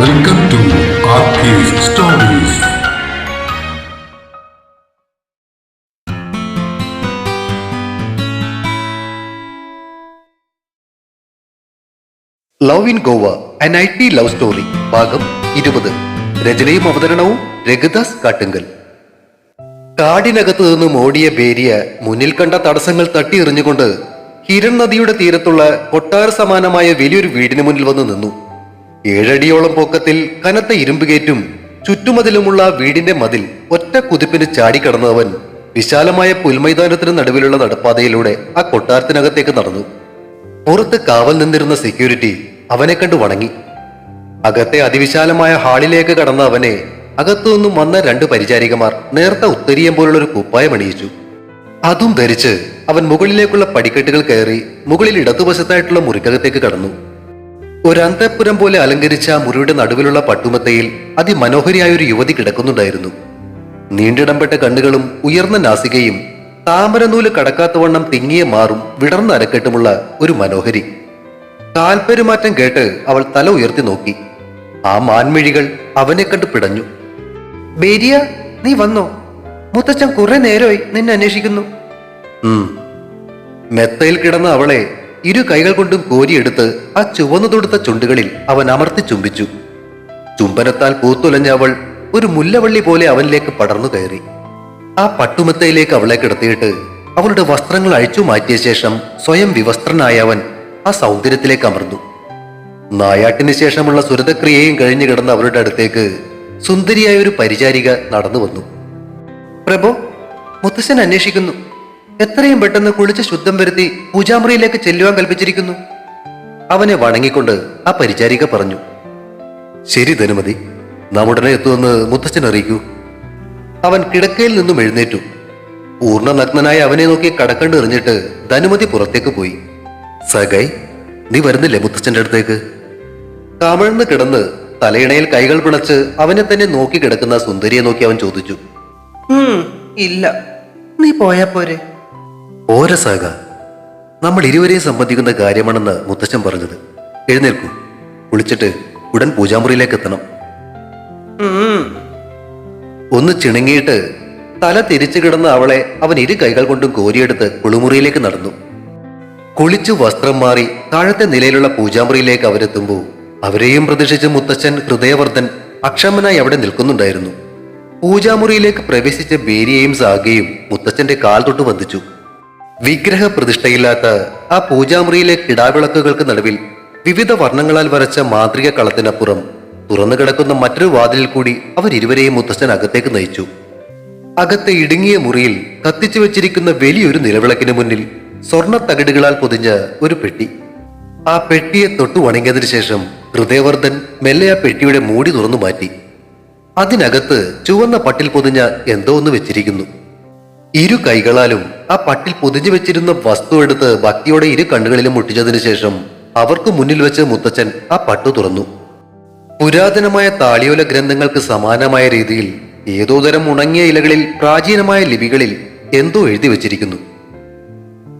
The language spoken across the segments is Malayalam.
Welcome to stories love in Goa and I T love story ഭാഗം ഇരുപത്. രചനയും അവതരണവും രഘുദാസ് കാട്ടുങ്കൽ. കാടിനകത്ത് നിന്നും ഓടിയ ബേരിയ മുന്നിൽ കണ്ട തടസ്സങ്ങൾ തട്ടി എറിഞ്ഞുകൊണ്ട് ഹിരൺ നദിയുടെ തീരത്തുള്ള കൊട്ടാര സമാനമായ വലിയൊരു വീടിന് മുന്നിൽ വന്ന് നിന്നു. ഏഴടിയോളം പൊക്കത്തിൽ കനത്ത ഇരുമ്പുകേറ്റും ചുറ്റുമതിലുമുള്ള വീടിന്റെ മതിൽ ഒറ്റ കുതിപ്പിന് ചാടിക്കടന്നവൻ വിശാലമായ പുൽമൈതാനത്തിന് നടുവിലുള്ള നടപ്പാതയിലൂടെ ആ കൊട്ടാരത്തിനകത്തേക്ക് നടന്നു. പുറത്ത് കാവൽ നിന്നിരുന്ന സെക്യൂരിറ്റി അവനെ കണ്ടു വണങ്ങി. അകത്തെ അതിവിശാലമായ ഹാളിലേക്ക് കടന്ന അവനെ അകത്തുനിന്നും വന്ന രണ്ട് പരിചാരികമാർ നേർത്ത ഉത്തരീയം പോലുള്ള ഒരു കുപ്പായം അണിയിച്ചു. അതും ധരിച്ച് അവൻ മുകളിലേക്കുള്ള പടിക്കെട്ടുകൾ കയറി മുകളിൽ ഇടതുവശത്തായിട്ടുള്ള മുറിക്കകത്തേക്ക് കടന്നു. ഒരു അന്തപുരം പോലെ അലങ്കരിച്ച മുറിയുടെ നടുവിലുള്ള പട്ടുമത്തയിൽ അതിമനോഹരിയായ ഒരു യുവതി കിടക്കുന്നുണ്ടായിരുന്നു. നീണ്ടിടംപെട്ട കണ്ണുകളും ഉയർന്ന നാസികയും താമരനൂൽ കടക്കാത്തവണ്ണം തിങ്ങിയ മാറും വിടർന്ന അരക്കെട്ടുമുള്ള ഒരു മനോഹരി. താൽപര്യമാറ്റം കേട്ട് അവൾ തല ഉയർത്തി നോക്കി. ആ മാൻമിഴികൾ അവനെ കണ്ട് പിടഞ്ഞു. ബേരിയ നീ വന്നോ? മുത്തച്ഛൻ കുറെ നേരമായി നിന്നെ അന്വേഷിക്കുന്നു. മെത്തയിൽ കിടന്ന അവളെ ഇരു കൈകൾ കൊണ്ടും കോരിയെടുത്ത് ആ ചുവന്നു തൊടുത്ത ചുണ്ടുകളിൽ അവൻ അമർത്തി ചുംബിച്ചു. ചുംബനത്താൽ പൂത്തുലഞ്ഞ അവൾ ഒരു മുല്ലവള്ളി പോലെ അവനിലേക്ക് പടർന്നു കയറി. ആ പട്ടുമെത്തയിലേക്ക് അവളെ കിടത്തിയിട്ട് അവളുടെ വസ്ത്രങ്ങൾ അഴിച്ചു മാറ്റിയ ശേഷം സ്വയം വിവസ്ത്രനായ അവൻ ആ സൗന്ദര്യത്തിലേക്ക് അമർന്നു. നായാട്ടിന് ശേഷമുള്ള സുരതക്രിയയും കഴിഞ്ഞു കിടന്ന അവരുടെ അടുത്തേക്ക് സുന്ദരിയായ ഒരു പരിചാരിക നടന്നു വന്നു. പ്രഭു മുത്തശ്ശൻ അന്വേഷിക്കുന്നു. എത്രയും പെട്ടെന്ന് കുളിച്ച് ശുദ്ധം വരുത്തി പൂജാമുറിയിലേക്ക് ചെല്ലുവാൻ കൽപ്പിച്ചിരിക്കുന്നു. അവനെ വണങ്ങിക്കൊണ്ട് ആ പരിചാരിക പറഞ്ഞു ശരി ധനുമതി നാം ഉടനെ എത്തുമെന്ന് മുത്തച്ഛൻ അറിയിക്കൂ. അവൻ കിടക്കയിൽ നിന്നും എഴുന്നേറ്റു. പൂർണ നഗ്നനായ അവനെ നോക്കി കടക്കണ്ട് എറിഞ്ഞിട്ട് ധനുമതി പുറത്തേക്ക് പോയി. സഗൈ നീ വരുന്നില്ലേ മുത്തച്ഛന്റെ അടുത്തേക്ക്? കമഴ്ന്ന് കിടന്ന് തലയിണയിൽ കൈകൾ പിണച്ച് അവനെ തന്നെ നോക്കി കിടക്കുന്ന സുന്ദരിയെ നോക്കി അവൻ ചോദിച്ചു ഇല്ല നീ പോയാ പോരെ. ഓര സാഗ നമ്മൾ ഇരുവരെയും സംബന്ധിക്കുന്ന കാര്യമാണെന്ന് മുത്തച്ഛൻ പറഞ്ഞത്. എഴുന്നേൽക്കൂ. കുളിച്ചിട്ട് ഉടൻ പൂജാമുറിയിലേക്ക് എത്തണം. ഒന്ന് ചിണുങ്ങിയിട്ട് തല തിരിച്ചു കിടന്ന അവളെ അവൻ ഇരു കൈകൾ കൊണ്ടും കോരിയെടുത്ത് കുളിമുറിയിലേക്ക് നടന്നു. കുളിച്ചു വസ്ത്രം മാറി താഴത്തെ നിലയിലുള്ള പൂജാമുറിയിലേക്ക് അവരെത്തുമ്പോൾ അവരെയും പ്രതീക്ഷിച്ച് മുത്തച്ഛൻ ഹൃദയവർദ്ധൻ അക്ഷമനായി അവിടെ നിൽക്കുന്നുണ്ടായിരുന്നു. പൂജാമുറിയിലേക്ക് പ്രവേശിച്ച ബേരിയെയും സാഗയും മുത്തച്ഛന്റെ കാൽ തൊട്ട് വന്ദിച്ചു. വിഗ്രഹ പ്രതിഷ്ഠയില്ലാത്ത ആ പൂജാമുറിയിലെ കിടാവിളക്കുകൾക്ക് നടുവിൽ വിവിധ വർണങ്ങളാൽ വരച്ച മാന്ത്രിക കളത്തിനപ്പുറം തുറന്നു കിടക്കുന്ന മറ്റൊരു വാതിലിൽ കൂടി അവരിരുവരെയും മുത്തച്ഛൻ അകത്തേക്ക് നയിച്ചു. അകത്തെ ഇടുങ്ങിയ മുറിയിൽ കത്തിച്ചു വെച്ചിരിക്കുന്ന വലിയൊരു നിലവിളക്കിന് മുന്നിൽ സ്വർണ തകിടുകളാൽ പൊതിഞ്ഞ ഒരു പെട്ടി. ആ പെട്ടിയെ തൊട്ടു വണങ്ങിയതിനു ശേഷം ഹൃദയവർദ്ധൻ മെല്ലെ ആ പെട്ടിയുടെ മൂടി തുറന്നു മാറ്റി. അതിനകത്ത് ചുവന്ന പട്ടിൽ പൊതിഞ്ഞ എന്തോ ഒന്ന് വെച്ചിരിക്കുന്നു. ഇരു കൈകളാലും ആ പട്ടിൽ പൊതിഞ്ഞു വെച്ചിരുന്ന വസ്തു എടുത്ത് ഭക്തിയോടെ ഇരു കണ്ണുകളിലും മുട്ടിച്ചതിനു ശേഷം അവർക്ക് മുന്നിൽ വെച്ച് മുത്തച്ഛൻ ആ പട്ടു തുറന്നു. പുരാതനമായ താളിയോല ഗ്രന്ഥങ്ങൾക്ക് സമാനമായ രീതിയിൽ ഏതോ തരം ഉണങ്ങിയ ഇലകളിൽ പ്രാചീനമായ ലിപികളിൽ എന്തോ എഴുതി വെച്ചിരിക്കുന്നു.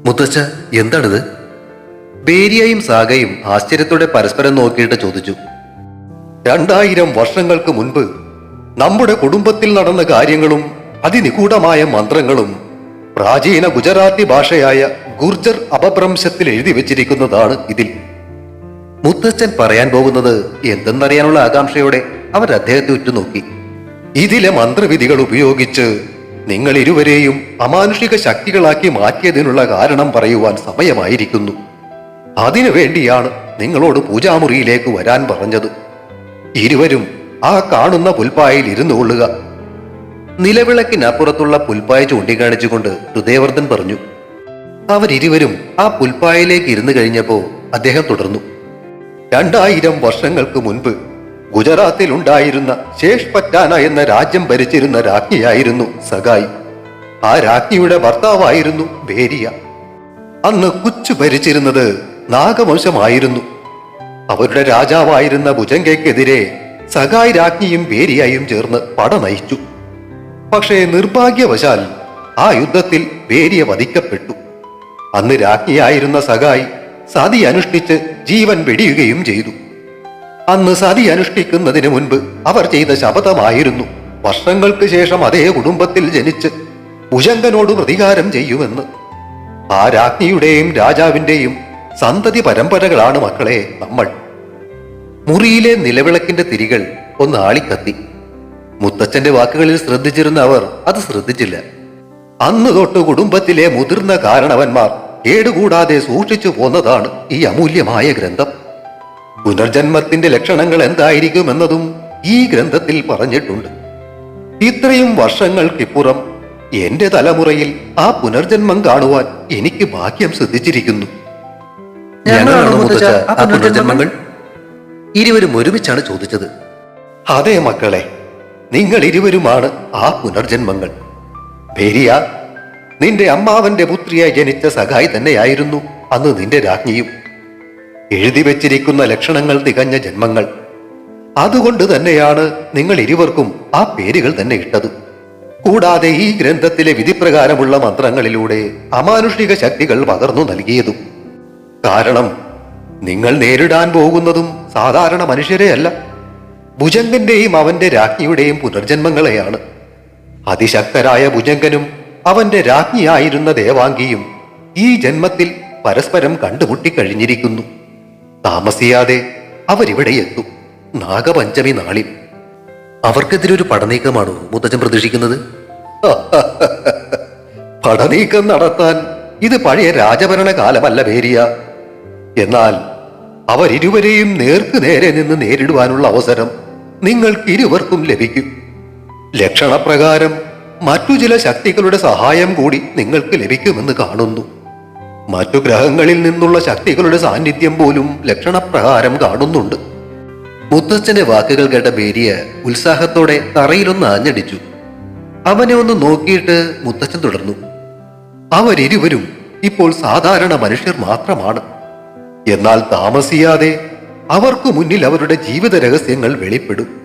മുത്തച്ഛ എന്താണിത്? ബേരിയയും സാഗയും ആശ്ചര്യത്തോടെ പരസ്പരം നോക്കിയിട്ട് ചോദിച്ചു. രണ്ടായിരം വർഷങ്ങൾക്ക് മുൻപ് നമ്മുടെ കുടുംബത്തിൽ നടന്ന കാര്യങ്ങളും അതിനിഗൂഢമായ മന്ത്രങ്ങളും പ്രാചീന ഗുജറാത്തി ഭാഷയായ ഗുർജർ അപഭ്രംശത്തിൽ എഴുതി വെച്ചിരിക്കുന്നതാണ് ഇതിൽ. മുത്തച്ഛൻ പറയാൻ പോകുന്നത് എന്തെന്നറിയാനുള്ള ആകാംക്ഷയോടെ അവർ അദ്ദേഹത്തെ ഉറ്റുനോക്കി. ഇതിലെ മന്ത്രവിധികൾ ഉപയോഗിച്ച് നിങ്ങൾ ഇരുവരെയും അമാനുഷിക ശക്തികളാക്കി മാറ്റിയതിനുള്ള കാരണം പറയുവാൻ സമയമായിരിക്കുന്നു. അതിനു വേണ്ടിയാണ് നിങ്ങളോട് പൂജാമുറിയിലേക്ക് വരാൻ പറഞ്ഞത്. ഇരുവരും ആ കാണുന്ന പുൽപ്പായയിൽ ഇരുന്നു കൊള്ളുക. നിലവിളക്കിനപ്പുറത്തുള്ള പുൽപ്പായ ചൂണ്ടിക്കാണിച്ചുകൊണ്ട് ഹൃദയവർദ്ധൻ പറഞ്ഞു അവരിരുവരും ആ പുൽപ്പായയിലേക്ക് ഇരുന്നു കഴിഞ്ഞപ്പോ അദ്ദേഹം തുടർന്നു. രണ്ടായിരം വർഷങ്ങൾക്ക് മുൻപ് ഗുജറാത്തിൽ ഉണ്ടായിരുന്ന ശേഷ് പറ്റാന എന്ന രാജ്യം ഭരിച്ചിരുന്ന രാജ്ഞിയായിരുന്നു സഗായി ആ രാജ്ഞിയുടെ ഭർത്താവായിരുന്നു ബേരിയ അന്ന് കുച്ചു ഭരിച്ചിരുന്നത് നാഗവംശമായിരുന്നു. അവരുടെ രാജാവായിരുന്ന ഭുജങ്കയ്ക്കെതിരെ സഗായ് രാജ്ഞിയും ബേരിയായും ചേർന്ന് പട നയിച്ചു. പക്ഷേ നിർഭാഗ്യവശാൽ ആ യുദ്ധത്തിൽ വേരിയ വധിക്കപ്പെട്ടു. അന്ന് രാജ്ഞിയായിരുന്ന സഖായി സതി അനുഷ്ഠിച്ച് ജീവൻ വെടിയുകയും ചെയ്തു. അന്ന് സതി അനുഷ്ഠിക്കുന്നതിന് മുൻപ് അവർ ചെയ്ത ശപഥമായിരുന്നു. വർഷങ്ങൾക്ക് ശേഷം അതേ കുടുംബത്തിൽ ജനിച്ച് ഭുജങ്കനോട് പ്രതികാരം ചെയ്യുമെന്ന്. ആ രാജ്ഞിയുടെയും രാജാവിന്റെയും സന്തതി പരമ്പരകളാണ് മക്കളെ നമ്മൾ. മുറിയിലെ നിലവിളക്കിന്റെ തിരികൾ ഒന്ന് ആളിക്കത്തി. മുത്തച്ഛന്റെ വാക്കുകളിൽ ശ്രദ്ധിച്ചിരുന്ന അവർ അത് ശ്രദ്ധിച്ചില്ല. അന്ന് തൊട്ട് കുടുംബത്തിലെ മുതിർന്ന കാരണവന്മാർ കേടുകൂടാതെ സൂക്ഷിച്ചു പോന്നതാണ് ഈ അമൂല്യമായ ഗ്രന്ഥം. പുനർജന്മത്തിന്റെ ലക്ഷണങ്ങൾ എന്തായിരിക്കുമെന്നതും ഈ ഗ്രന്ഥത്തിൽ പറഞ്ഞിട്ടുണ്ട്. ഇത്രയും വർഷങ്ങൾക്കിപ്പുറം എന്റെ തലമുറയിൽ ആ പുനർജന്മം കാണുവാൻ എനിക്ക് ഭാഗ്യം സിദ്ധിച്ചിരിക്കുന്നു. പുനർജന്മങ്ങൾ? ഇരുവരും ഒരുമിച്ചാണ് ചോദിച്ചത്. അതേ മക്കളെ നിങ്ങൾ ഇരുവരുമാണ് ആ പുനർജന്മങ്ങൾ. ഭേരിയ നിന്റെ അമ്മാവന്റെ പുത്രിയായി ജനിച്ച സഖായി തന്നെയായിരുന്നു അന്ന് നിന്റെ രാജ്ഞിയും. എഴുതി വെച്ചിരിക്കുന്ന ലക്ഷണങ്ങൾ തികഞ്ഞ ജന്മങ്ങൾ. അതുകൊണ്ട് തന്നെയാണ് നിങ്ങൾ ഇരുവർക്കും ആ പേരുകൾ തന്നെ ഇട്ടത്. കൂടാതെ ഈ ഗ്രന്ഥത്തിലെ വിധിപ്രകാരമുള്ള മന്ത്രങ്ങളിലൂടെ അമാനുഷിക ശക്തികൾ പകർന്നു നൽകിയതും. കാരണം നിങ്ങൾ നേരിടാൻ പോകുന്നതും സാധാരണ മനുഷ്യരെയല്ല. ഭുജങ്കന്റെയും അവന്റെ രാജ്ഞിയുടെയും പുനർജന്മങ്ങളെയാണ്. അതിശക്തരായ ഭുജങ്കനും അവന്റെ രാജ്ഞിയായിരുന്ന ദേവാംഗിയും ഈ ജന്മത്തിൽ പരസ്പരം കണ്ടുമുട്ടിക്കഴിഞ്ഞിരിക്കുന്നു താമസിയാതെ അവരിവിടെ എത്തും നാഗപഞ്ചമി നാളിൽ. അവർക്കെതിരൊരു പടനീക്കമാണോ മുത്തച്ഛൻ പ്രതീക്ഷിക്കുന്നത്? പടനീക്കം നടത്താൻ ഇത് പഴയ രാജഭരണ കാലമല്ല പേരിയ എന്നാൽ അവരിരുവരെയും നേർക്കു നേരെ നിന്ന് നേരിടുവാനുള്ള അവസരം നിങ്ങൾക്ക് ഇരുവർക്കും ലഭിക്കും. ലക്ഷണപ്രകാരം മറ്റു ചില ശക്തികളുടെ സഹായം കൂടി നിങ്ങൾക്ക് ലഭിക്കുമെന്ന് കാണുന്നു. മറ്റു ഗ്രഹങ്ങളിൽ നിന്നുള്ള ശക്തികളുടെ സാന്നിധ്യം പോലും ലക്ഷണപ്രകാരം കാണുന്നുണ്ട്. മുത്തച്ഛന്റെ വാക്കുകൾ കേട്ട ബേരിയ ഉത്സാഹത്തോടെ തറയിലൊന്ന് ആഞ്ഞടിച്ചു. അവനെ ഒന്ന് നോക്കിയിട്ട് മുത്തച്ഛൻ തുടർന്നു. അവരിരുവരും ഇപ്പോൾ സാധാരണ മനുഷ്യർ മാത്രമാണ്. എന്നാൽ താമസിയാതെ അവർക്ക് മുന്നിൽ അവരുടെ ജീവിത രഹസ്യങ്ങൾ വെളിപ്പെടും.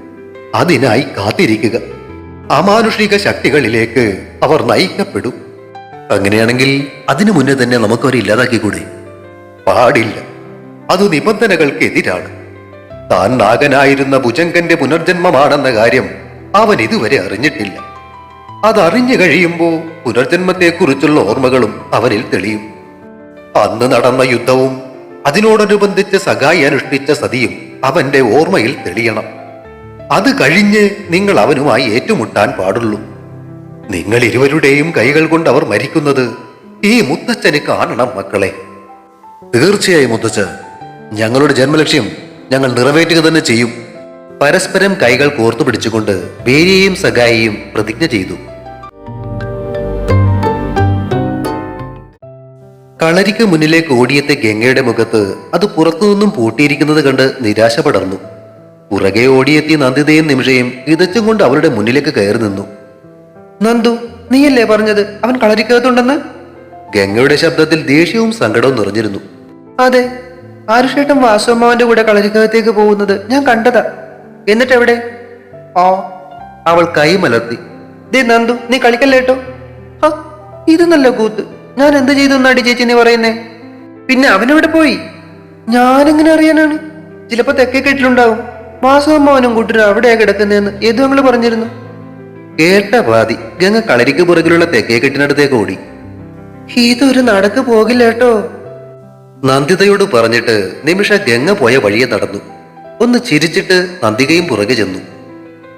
അതിനായി കാത്തിരിക്കുക. അമാനുഷിക ശക്തികളിലേക്ക് അവർ നയിക്കപ്പെടും. അങ്ങനെയാണെങ്കിൽ അതിനു മുന്നേ തന്നെ നമുക്കവരെ ഇല്ലാതാക്കിക്കൂടെ? പാടില്ല. അത് നിബന്ധനകൾക്കെതിരാണ്. താൻ നാഗനായിരുന്ന ഭുജങ്കന്റെ പുനർജന്മമാണെന്ന കാര്യം അവൻ ഇതുവരെ അറിഞ്ഞിട്ടില്ല. അതറിഞ്ഞു കഴിയുമ്പോൾ പുനർജന്മത്തെക്കുറിച്ചുള്ള ഓർമ്മകളും അവനിൽ തെളിയും. അന്ന് നടന്ന യുദ്ധവും അതിനോടനുബന്ധിച്ച് സഖായി അനുഷ്ഠിച്ച സതിയും അവന്റെ ഓർമ്മയിൽ തെളിയണം. അത് കഴിഞ്ഞ് നിങ്ങൾ അവനുമായി ഏറ്റുമുട്ടാൻ പാടുള്ളൂ. നിങ്ങൾ ഇരുവരുടെയും കൈകൾ കൊണ്ട് അവർ മരിക്കുന്നത് ഈ മുത്തച്ഛന് കാണണം മക്കളെ. തീർച്ചയായും മുത്തച്ഛ ഞങ്ങളുടെ ജന്മലക്ഷ്യം ഞങ്ങൾ നിറവേറ്റുക തന്നെ ചെയ്യും. പരസ്പരം കൈകൾ കോർത്തു പിടിച്ചുകൊണ്ട് വേരിയെയും സഖായിയും പ്രതിജ്ഞ ചെയ്തു. കളരിക്ക് മുന്നിലേക്ക് ഓടിയെത്തിയ ഗംഗയുടെ മുഖത്ത് അത് പുറത്തുനിന്നും പൂട്ടിയിരിക്കുന്നത് കണ്ട് നിരാശ പടർന്നു. പുറകെ ഓടിയെത്തിയ നന്ദിതയും നിമിഷയും ഇതച്ചും കൊണ്ട് അവരുടെ മുന്നിലേക്ക് കയറി നിന്നു. നന്ദു നീയല്ലേ പറഞ്ഞത്? അവൻ കളരിക്കകത്തുണ്ടെന്ന്? ഗംഗയുടെ ശബ്ദത്തിൽ ദേഷ്യവും സങ്കടവും നിറഞ്ഞിരുന്നു. അതെ ആരുഷേട്ടൻ വാസുമാവന്റെ കൂടെ കളരിക്കകത്തേക്ക് പോകുന്നത് ഞാൻ കണ്ടതാ. എന്നിട്ട് എവിടെ ആ അവൾ കൈ മലർത്തി ദേ നന്ദു നീ കളിക്കല്ലേട്ടോ? ഇത് നല്ല കൂത്ത്. ഞാൻ എന്ത് ചെയ്തു എന്നാടി ചേച്ചി നീ പറയുന്നേ? പിന്നെ അവനെവിടെ പോയി? ഞാനെങ്ങനെ അറിയാനാണ്? ചിലപ്പോ തെക്കേ കെട്ടിലുണ്ടാവും. വാസുമാവനും കൂട്ടരും അവിടെയാ കിടക്കുന്നതെന്ന് ഏതു ഞങ്ങൾ പറഞ്ഞിരുന്നു? കേട്ട പാതി. ഗംഗ കളരിക്ക് പുറകിലുള്ള തെക്കേ കെട്ടിനടുത്തേക്ക് ഓടി. ഇതൊരു നടക്ക് പോകില്ല കേട്ടോ. നന്ദിതയോട് പറഞ്ഞിട്ട് നിമിഷ ഗംഗ പോയ വഴിയെ നടന്നു. ഒന്ന് ചിരിച്ചിട്ട് നന്ദികയും പുറകെ ചെന്നു.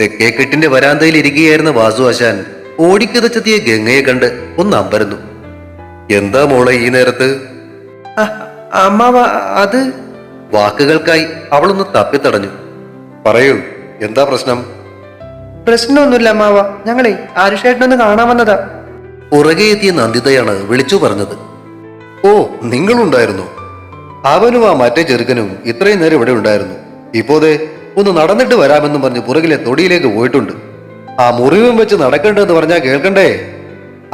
തെക്കേക്കെട്ടിന്റെ വരാന്തയിൽ ഇരിക്കുകയായിരുന്ന വാസു ആശാൻ ഓടിക്കതച്ചെത്തിയ ഗംഗയെ കണ്ട് ഒന്ന് അമ്പരന്നു. എന്താ മോളെ ഈ നേരത്ത്? അമ്മാവ അത് വാക്കുകൾക്കായി അവളൊന്ന് തപ്പിത്തടഞ്ഞു. പറയൂ എന്താ പ്രശ്നം? പ്രശ്നമൊന്നുമില്ല അമ്മാവ. ഞങ്ങളെ ആരുഷേട്ടനൊന്ന് കാണാൻ വന്നതാ. പുറകെ എത്തിയ നന്ദിതയാണ് വിളിച്ചു പറഞ്ഞത്. ഓ നിങ്ങളുണ്ടായിരുന്നു. അവനും ആ മറ്റേ ചെറുക്കനും ഇത്രയും നേരം ഇവിടെ ഉണ്ടായിരുന്നു. ഇപ്പോതെ ഒന്ന് നടന്നിട്ട് വരാമെന്നും പറഞ്ഞ് പുറകിലെ തൊടിയിലേക്ക് പോയിട്ടുണ്ട്. ആ മുറിവും വെച്ച് നടക്കേണ്ടതെന്ന് പറഞ്ഞാൽ കേൾക്കണ്ടേ?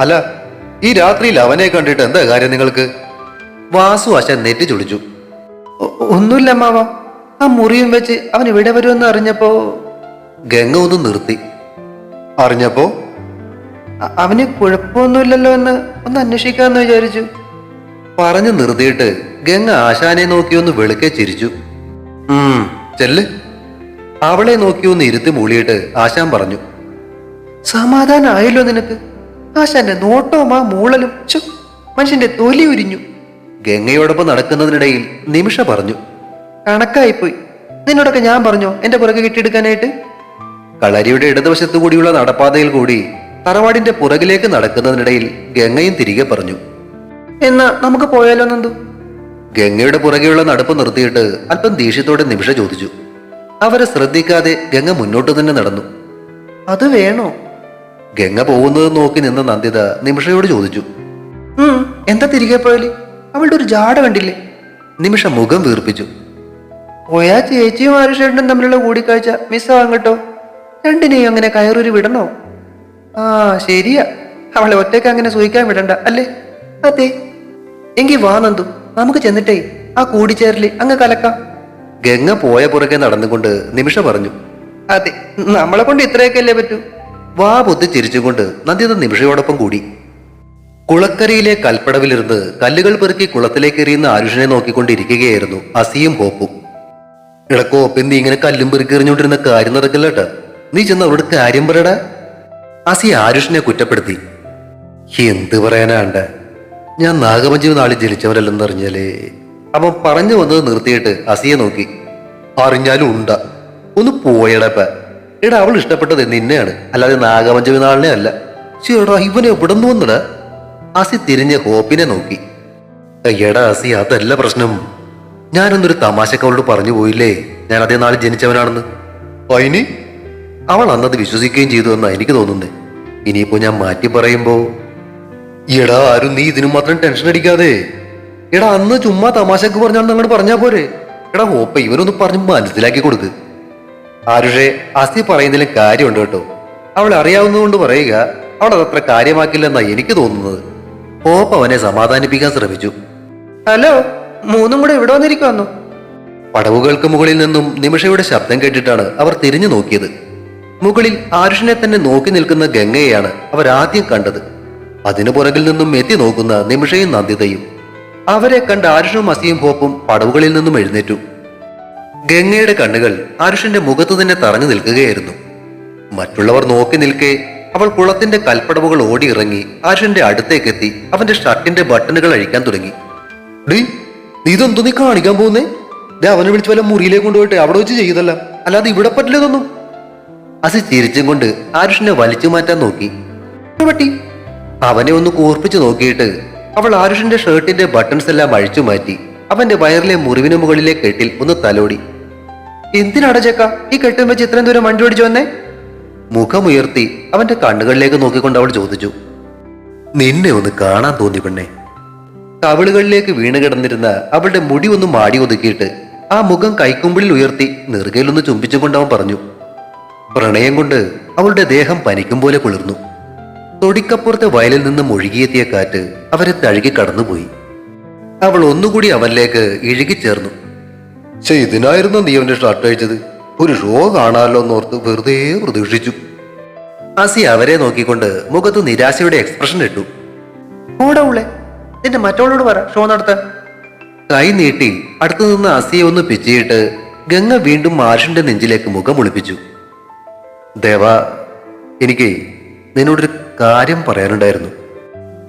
അല്ല ഈ രാത്രിയിൽ അവനെ കണ്ടിട്ട് എന്താ കാര്യം നിങ്ങൾക്ക്? വാസു ആശ നെറ്റി ചൊടിച്ചു ഒന്നുമില്ല അമ്മാവ. ആ മുറിയും വെച്ച് അവൻ ഇവിടെ വരുമെന്ന് അറിഞ്ഞപ്പോ ഗംഗ ഒന്ന് നിർത്തി. അറിഞ്ഞപ്പോ? അവന് കുഴപ്പമൊന്നുമില്ലല്ലോ എന്ന് ഒന്ന് അന്വേഷിക്കാന്ന് വിചാരിച്ചു. പറഞ്ഞു നിർത്തിയിട്ട് ഗംഗ ആശാനെ നോക്കി ഒന്ന് വെളുക്കെ ചിരിച്ചു. ഉം ചെല്ല്. അവളെ നോക്കി ഒന്ന് ഇരുത്തി മൂളിയിട്ട് ആശാൻ പറഞ്ഞു. സമാധാനമായല്ലോ നിനക്ക്. ആശാന്റെ നോട്ടവും ആ മൂളലും. ചു മനുഷ്യന്റെ തൊലി ഉരിഞ്ഞു. ഗംഗയോടൊപ്പം നടക്കുന്നതിനിടയിൽ നിമിഷ പറഞ്ഞു. കണക്കായിപ്പോയി. നിന്നോടൊക്കെ ഞാൻ പറഞ്ഞോ? എന്റെ പുറകെ കെട്ടിയെടുക്കാനായിട്ട്? കളരിയുടെ ഇടതുവശത്തു കൂടിയുള്ള നടപ്പാതയിൽ കൂടി തറവാടിന്റെ പുറകിലേക്ക് നടക്കുന്നതിനിടയിൽ ഗംഗയും തിരികെ പറഞ്ഞു. എന്നാ നമുക്ക് പോയാലോ നന്ദു? ഗംഗയുടെ പുറകെയുള്ള നടപ്പ് നിർത്തിയിട്ട് അല്പം ദേഷ്യത്തോടെ നിമിഷ ചോദിച്ചു. അവരെ ശ്രദ്ധിക്കാതെ ഗംഗ മുന്നോട്ട് തന്നെ നടന്നു. അത് വേണോ? ഗംഗ പോകുന്നത് നോക്കി നിന്ന നന്ദിത നിമിഷയോട് ചോദിച്ചു. എന്താ തിരികെ പോയാൽ? അവളുടെ ഒരു ജാട കണ്ടില്ലേ? നിമിഷ മുഖം വീർപ്പിച്ചു. പോയാ ചേച്ചിയും ആരുഷേട്ടനും തമ്മിലുള്ള കൂടിക്കാഴ്ച മിസ്സാവാൻ കേട്ടോ രണ്ടിനെയും അങ്ങനെ കയറൂരി വിടണോ? ആ ശരിയാ. അവളെ ഒറ്റയ്ക്ക് അങ്ങനെ സൂഹിക്കാൻ വിടണ്ട അല്ലേ? അതെ. എങ്കി വാ നന്ദു. നമുക്ക് ചെന്നിട്ടേ. ആ കൂടിച്ചേരൽ അങ്ങ് കലക്കാം. ഗംഗ പോയ പുറകെ നടന്നുകൊണ്ട് നിമിഷ പറഞ്ഞു. അതെ നമ്മളെ കൊണ്ട് ഇത്രയൊക്കെ അല്ലേ പറ്റൂ? വാ പൊത്തി ചിരിച്ചുകൊണ്ട് നന്ദിത നിമിഷയോടൊപ്പം കൂടി. കുളക്കരയിലെ കൽപ്പടവിലിരുന്ന് കല്ലുകൾ പെറുക്കി കുളത്തിലേക്ക് എറിയുന്ന ആരുഷിനെ നോക്കിക്കൊണ്ടിരിക്കുകയായിരുന്നു അസിയും ഹോപ്പും. ഇടക്കോ നീ ഇങ്ങനെ കല്ലും പെറുക്കി എറിഞ്ഞുകൊണ്ടിരുന്ന കാര്യം നടക്കില്ലട്ടാ നീ ചെന്ന് അവരോട് കാര്യം പറയടാ. അസി ആരുഷിനെ കുറ്റപ്പെടുത്തി. എന്ത് പറയാനാണ്ട ഞാൻ നാഗപഞ്ചമി നാളിൽ ജനിച്ചവരല്ലെന്ന് അറിഞ്ഞാലേ. അവൻ പറഞ്ഞു വന്നത് നിർത്തിയിട്ട് അസിയെ നോക്കി. അറിഞ്ഞാലും ഉണ്ട. ഒന്ന് പോയടപ്പ എടാ അവൾ ഇഷ്ടപ്പെട്ടത് നിന്നെയാണ്. അല്ലാതെ നാഗപഞ്ചമി നാളിനെ അല്ല ചേടാ ഇവനെ ഇവിടുന്ന് വന്നടാ? അസി തിരിഞ്ഞ് ഹോപ്പിനെ നോക്കി. എടാ അസി അതല്ല പ്രശ്നം. ഞാനൊന്നൊരു തമാശക്കവളോട് പറഞ്ഞു പോയില്ലേ? ഞാൻ അതേ നാളിൽ ജനിച്ചവനാണെന്ന്. അതിന് അവൾ അന്നത് വിശ്വസിക്കുകയും ചെയ്തു എന്നാ എനിക്ക് തോന്നുന്നത് ഇനിയിപ്പോ ഞാൻ മാറ്റി പറയുമ്പോ? എടാ ആരും നീ ഇതിനു മാത്രം ടെൻഷൻ അടിക്കാതെ. എടാ അന്ന് ചുമ്മാ തമാശക്ക് പറഞ്ഞാൽ അങ്ങോട്ട് പറഞ്ഞാ പോരെ. എടാ ഹോപ്പ ഇവനൊന്ന് പറഞ്ഞ് മനസ്സിലാക്കി കൊടുക്ക്. ആരുഷേ അസി പറയുന്നതിലും കാര്യമുണ്ട് കേട്ടോ. അവൾ അറിയാവുന്നതുകൊണ്ട് പറയുക അവൾ അതത്ര കാര്യമാക്കില്ലെന്നാ എനിക്ക് തോന്നുന്നത്. പോപ്പ് അവനെ സമാധാനിപ്പിക്കാൻ ശ്രമിച്ചു. ഹലോ മൂന്നും കൂടെ ഇവിടെ വന്നിരിക്കുവന്നു? പടവുകൾക്ക് മുകളിൽ നിന്നും നിമിഷയുടെ ശബ്ദം കേട്ടിട്ടാണ് അവർ തിരിഞ്ഞു നോക്കിയത്. മുകളിൽ ആരുഷിനെ തന്നെ നോക്കി നിൽക്കുന്ന ഗംഗയെയാണ് അവർ ആദ്യം കണ്ടത്. അതിനു പുറകിൽ നിന്നും എത്തി നോക്കുന്ന നിമിഷയും നന്ദിതയും. അവരെ കണ്ട ആരുഷും അസിയും പോപ്പും പടവുകളിൽ നിന്നും എഴുന്നേറ്റു. ഗംഗയുടെ കണ്ണുകൾ ആരുഷിന്റെ മുഖത്ത് തന്നെ തറഞ്ഞു നിൽക്കുകയായിരുന്നു. മറ്റുള്ളവർ നോക്കി നിൽക്കെ അവൾ കുളത്തിന്റെ കൽപ്പടവുകൾ ഓടിയിറങ്ങി ആരുഷിന്റെ അടുത്തേക്കെത്തി അവന്റെ ഷർട്ടിന്റെ ബട്ടണുകൾ അഴിക്കാൻ തുടങ്ങി. ഡീ നീ ഇതെന്തോ നീ കാണിക്കാൻ പോകുന്നേ? ദേ അവനെ വിളിച്ച് വല്ല മുറിയിലേക്ക് കൊണ്ടുപോയിട്ട് അവിടെ വെച്ച് ചെയ്തല്ല. അല്ലാതെ ഇവിടെ പറ്റില്ല ഇതൊന്നും. അസി ചിരിച്ചും കൊണ്ട് ആരുഷിനെ വലിച്ചു മാറ്റാൻ നോക്കി. പട്ടി അവനെ ഒന്ന് കൂർപ്പിച്ചു നോക്കിയിട്ട് അവൾ ആരുഷിന്റെ ഷർട്ടിന്റെ ബട്ടൺസ് എല്ലാം അഴിച്ചു മാറ്റി അവന്റെ വയറിലെ മുറിവിന് മുകളിലെ കെട്ടിൽ ഒന്ന് തലോടി. എന്തിനാടാ ചേക്ക ഈ കെട്ടും വെച്ച് ഇത്രയും ദൂരം വണ്ടി ഓടിച്ചു വന്നേ? മുഖമുയർത്തി അവന്റെ കണ്ണുകളിലേക്ക് നോക്കിക്കൊണ്ട് അവൾ ചോദിച്ചു നിന്നെ ഒന്ന് കാണാൻ തോന്നി പെണ്ണെ. കവിളുകളിലേക്ക് വീണ് കിടന്നിരുന്ന അവളുടെ മുടി ഒന്ന് മാടി ഒതുക്കിയിട്ട് ആ മുഖം കൈക്കുമ്പിളിൽ ഉയർത്തി നെറുകയിലൊന്ന് ചുംബിച്ചുകൊണ്ട് അവൻ പറഞ്ഞു പ്രണയം കൊണ്ട് അവളുടെ ദേഹം പനിക്കും പോലെ കുളിർന്നു. തൊടിക്കപ്പുറത്തെ വയലിൽ നിന്ന് ഒഴുകിയെത്തിയ കാറ്റ് അവരെ തഴുകി കടന്നുപോയി. അവൾ ഒന്നുകൂടി അവനിലേക്ക് ഇഴുകിച്ചേർന്നു. പക്ഷെ ഇതിനായിരുന്നു നീ അവന്റെ ഷർട്ട് അയച്ചത് ഒരു ഷോ കാണാമല്ലോ എന്നോർത്ത് വെറുതെ പ്രതീക്ഷിച്ചു. അസി അവരെ നോക്കിക്കൊണ്ട് മുഖത്ത് നിരാശയുടെ എക്സ്പ്രഷൻ ഇട്ടു. കൂടെ ഉള്ളേ നിന്റെ മറ്റവളോട് പറ ഷോ നടത്താൻ. കൈ നീട്ടി അടുത്തു നിന്ന് അസിയെ ഒന്ന് പിച്ചിയിട്ട് ഗംഗ വീണ്ടും മാഷിന്റെ നെഞ്ചിലേക്ക് മുഖം ഒളിപ്പിച്ചു. ദേവ എനിക്ക് നിന്നോടൊരു കാര്യം പറയാനുണ്ടായിരുന്നു.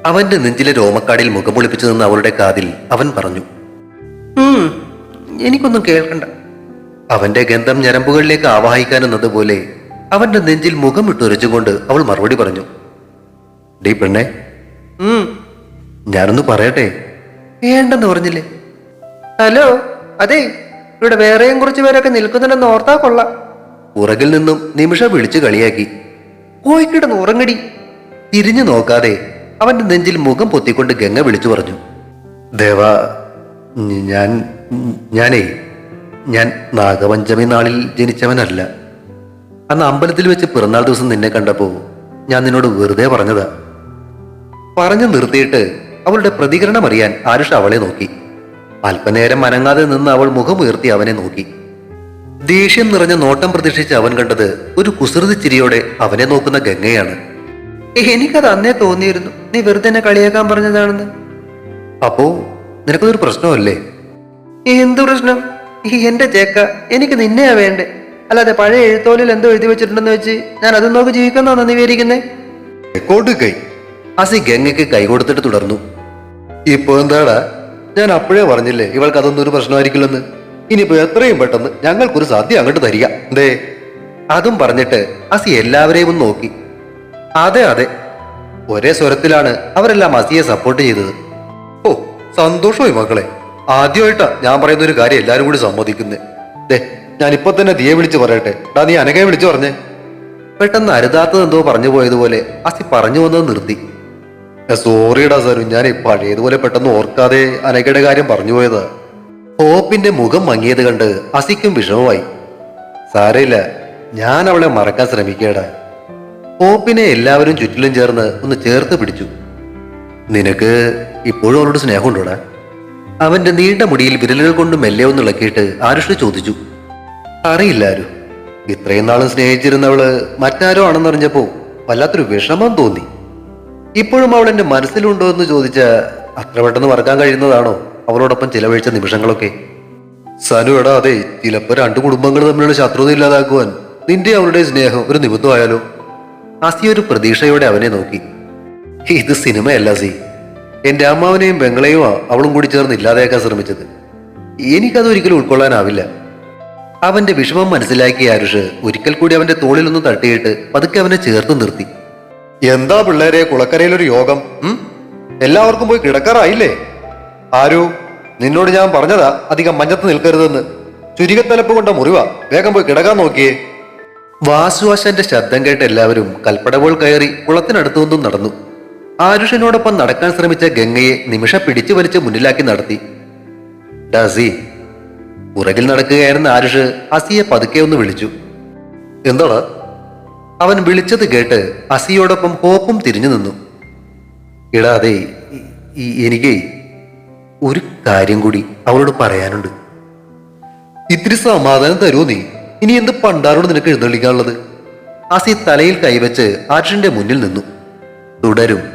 അവന്റെ നെഞ്ചിലെ രോമക്കാടിൽ മുഖം ഒളിപ്പിച്ചു നിന്ന് അവളുടെ കാതിൽ അവൻ പറഞ്ഞു. എനിക്കൊന്നും കേൾക്കണ്ട. അവന്റെ ഗന്ധം ഞരമ്പുകളിലേക്ക് ആവാഹിക്കാനെന്നതുപോലെ അവന്റെ നെഞ്ചിൽ മുഖം ഇട്ടുരച്ചുകൊണ്ട് അവൾ മറുപടി പറഞ്ഞു ഡീ പെണ്ണെ ഞാനൊന്ന് പറയട്ടെ? വേണ്ടെന്ന് പറഞ്ഞില്ലേ? ഹലോ അതെ ഇവിടെ വേറെയും കുറച്ച് പേരൊക്കെ നിൽക്കുന്നുണ്ടെന്ന് ഓർത്താ കൊള്ളാം. പുറകിൽ നിന്നും നിമിഷ വിളിച്ചു കളിയാക്കി പോയി കിടന്ന് ഉറങ്ങടി. തിരിഞ്ഞു നോക്കാതെ അവന്റെ നെഞ്ചിൽ മുഖം പൊത്തിക്കൊണ്ട് ഗംഗ വിളിച്ചു പറഞ്ഞു ദേവ ഞാൻ ഞാനേ ഞാൻ നാഗപഞ്ചമി നാളിൽ ജനിച്ചവനല്ല. അന്ന് അമ്പലത്തിൽ വെച്ച് പിറന്നാൾ ദിവസം നിന്നെ കണ്ടപ്പോ ഞാൻ നിന്നോട് വെറുതെ പറഞ്ഞതാ. പറഞ്ഞു നിർത്തിയിട്ട് അവളുടെ പ്രതികരണം അറിയാൻ ആരുഷ അവളെ നോക്കി. അല്പനേരം അനങ്ങാതെ നിന്ന് അവൾ മുഖമുയർത്തി അവനെ നോക്കി. ദേഷ്യം നിറഞ്ഞ നോട്ടം പ്രതീക്ഷിച്ച് അവൻ കണ്ടത് ഒരു കുസൃതി ചിരിയോടെ അവനെ നോക്കുന്ന ഗംഗയാണ്. എനിക്കത് അന്നേ തോന്നിയിരുന്നു. നീ വെറുതെ എന്നെ കളിയാക്കാൻ പറഞ്ഞതാണെന്ന്. അപ്പോ നിനക്കതൊരു പ്രശ്നമല്ലേ? എന്തു പ്രശ്നം? എന്റെ ചേക്ക എനിക്ക് നിന്നെയാ വേണ്ടേ? അല്ലാതെ പഴയ എഴുത്തോലിൽ എന്തോ എഴുതി വെച്ചിട്ടുണ്ടെന്ന് വെച്ച് ഞാൻ അതും നോക്കി ജീവിക്കുന്നതാണോ നീ വിചാരിക്കുന്നേ? കൊടുക്കൈ അസി ഗംഗയ്ക്ക് കൈ കൊടുത്തിട്ട് തുടർന്നു. ഇപ്പൊ എന്താടാ? ഞാൻ അപ്പോഴേ പറഞ്ഞില്ലേ ഇവൾക്ക് അതൊന്നും ഒരു പ്രശ്നമായിരിക്കില്ലെന്ന്. ഇനിയിപ്പോ എത്രയും പെട്ടെന്ന് ഞങ്ങൾക്കൊരു സാധ്യ അങ്ങോട്ട് തരിക. ദേ അതും പറഞ്ഞിട്ട് അസി എല്ലാവരെയും ഒന്ന് നോക്കി. അതെ അതെ. ഒരേ സ്വരത്തിലാണ് അവരെല്ലാം അസിയെ സപ്പോർട്ട് ചെയ്തത്. ഓ സന്തോഷമായി മക്കളെ. ആദ്യമായിട്ടാ ഞാൻ പറയുന്ന ഒരു കാര്യം എല്ലാരും കൂടി സമ്മതിക്കുന്നേ. ദേ ഞാൻ ഇപ്പൊ തന്നെ ദിയെ വിളിച്ച് പറയട്ടെ. ഡാ നീ അനകയെ വിളിച്ചു പറഞ്ഞേ. പെട്ടെന്ന് അരുതാത്തത് എന്തോ പറഞ്ഞു പോയതുപോലെ അസി പറഞ്ഞു വന്നത് നിർത്തി. സോറിയടാ സാറു ഞാൻ പഴയതുപോലെ പെട്ടെന്ന് ഓർക്കാതെ അനകയുടെ കാര്യം പറഞ്ഞു പോയത്. ഹോപ്പിന്റെ മുഖം മങ്ങിയത് കണ്ട് അസിക്കും വിഷമമായി. സാരയില്ല ഞാൻ അവളെ മറക്കാൻ ശ്രമിക്കേടാ. ഹോപ്പിനെ എല്ലാവരും ചുറ്റിലും ചേർന്ന് ഒന്ന് ചേർത്ത് പിടിച്ചു. നിനക്ക് ഇപ്പോഴും അവളോട് സ്നേഹമുണ്ടോടാ? അവന്റെ നീണ്ട മുടിയിൽ വിരലുകൾ കൊണ്ട് മെല്ലെ ഒന്ന് ആരുഷ് ചോദിച്ചു അറിയില്ല ആരു. ഇത്രയും നാളും സ്നേഹിച്ചിരുന്നവൾ മറ്റാരോ ആണെന്നറിഞ്ഞപ്പോ വല്ലാത്തൊരു വിഷമം തോന്നി. ഇപ്പോഴും അവൾ എന്റെ മനസ്സിലുണ്ടോ എന്ന് ചോദിച്ച അത്ര പെട്ടെന്ന് മറക്കാൻ കഴിയുന്നതാണോ അവളോടൊപ്പം ചിലവഴിച്ച നിമിഷങ്ങളൊക്കെ? സനു എടാ അതെ ചിലപ്പോ രണ്ടു കുടുംബങ്ങൾ തമ്മിലുള്ള ശത്രുത ഇല്ലാതാക്കുവാൻ നിന്റെ അവളുടെ സ്നേഹം ഒരു നിമിത്തമായാലോ? അസി ഒരു പ്രതീക്ഷയോടെ അവനെ നോക്കി. ഇത് സിനിമയല്ല സി. എന്റെ അമ്മാവനെയും പെങ്ങളെയും അവളും കൂടി ചേർന്ന് ഇല്ലാതെയാക്കാൻ ശ്രമിച്ചത്. എനിക്കത് ഒരിക്കലും ഉൾക്കൊള്ളാനാവില്ല. അവന്റെ വിഷമം മനസ്സിലാക്കിയ ആരുഷ് ഒരിക്കൽ കൂടി അവന്റെ തോളിലൊന്ന് തട്ടിയിട്ട് പതുക്കെ അവനെ ചേർത്ത് നിർത്തി. എന്താ പിള്ളേരെ കുളക്കരയിലൊരു യോഗം? എല്ലാവർക്കും പോയി കിടക്കാറായില്ലേ? ആരു നിന്നോട് ഞാൻ പറഞ്ഞതാ അധികം മഞ്ഞത്ത് നിൽക്കരുതെന്ന്. ചുരികത്തലപ്പ് കൊണ്ട മുറിവ. വേഗം പോയി കിടക്കാൻ നോക്കിയേ. വാസുവാശന്റെ ശബ്ദം കേട്ട് എല്ലാവരും കൽപ്പടവോൾ കയറി കുളത്തിനടുത്തു നിന്നും നടന്നു. ആരുഷിനോടൊപ്പം നടക്കാൻ ശ്രമിച്ച ഗംഗയെ നിമിഷം പിടിച്ചു വലിച്ച് മുന്നിലാക്കി നടത്തി. ഡസി പുറകിൽ നടക്കുകയായിരുന്ന ആരുഷ് അസിയെ പതുക്കെ ഒന്ന് വിളിച്ചു. എന്താടാ? അവൻ വിളിച്ചത് കേട്ട് അസിയോടൊപ്പം ഹോപ്പും തിരിഞ്ഞു നിന്നു. ഇടാതെ എനിക്ക് ഒരു കാര്യം കൂടി അവളോട് പറയാനുണ്ട്. ഇത്തിരി സമാധാനം തരുമോ നീ. ഇനി എന്ത് പണ്ടാരോട് നിനക്ക് എഴുന്നള്ളിക്കാനുള്ളത്? അസി തലയിൽ കൈവച്ച് ആരുഷിന്റെ മുന്നിൽ നിന്നു. തുടരും.